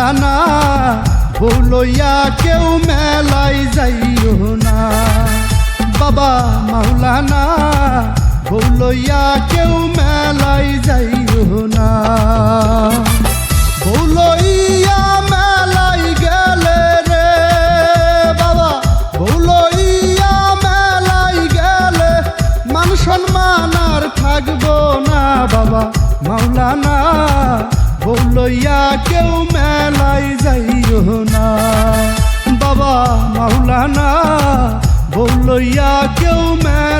মাওলানা বৌলইয়া কেউ মেলাই যাইও না। বাবা মাওলানা বৌলইয়া কেউ মেলাই যাইও না। বৌলইয়া মেলাই গেলে রে, বাবা বৌলইয়া মেলাই গেলে মান সম্মান আর থাকব না, বাবা মাওলানা। বৌলইয়া কেউ মেলাই যাইও না? বাবা মাওলানা বললইয়া কেউ মেলাই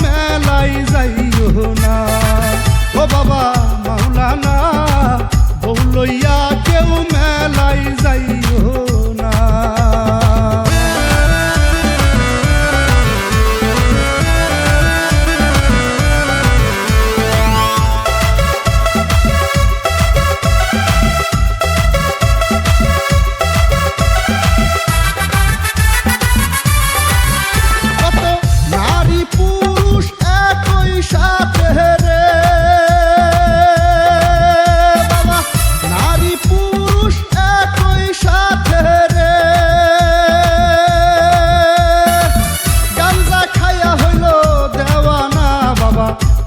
মেলাই যাইও না। ও বাবা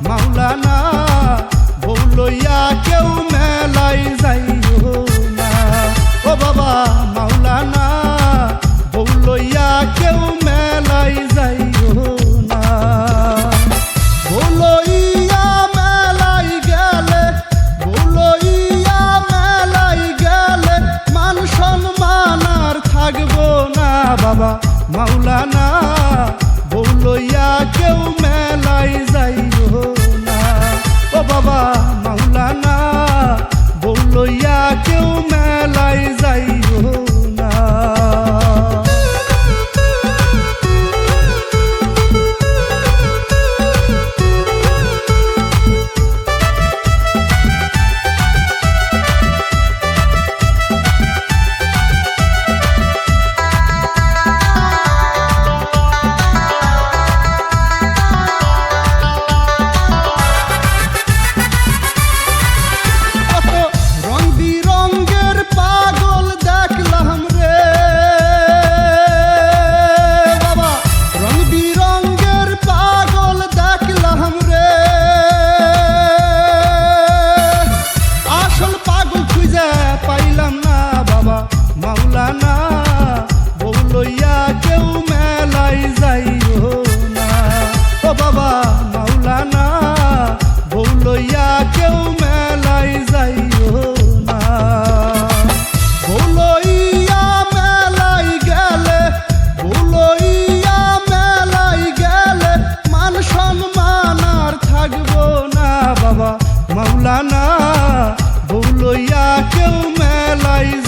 মাওলানা বৌলইয়া কেউ মেলাই যাইও না। ও বাবা, মাওলানা বৌলইয়া কেউ মেলাই যাইও না। বৌলইয়া মেলাই গেলে বৌলইয়া মেলাই গেলে মান সম্মান আর থাকব না বাবা, মাওলানা।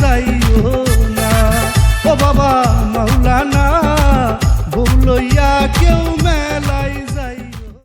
যাই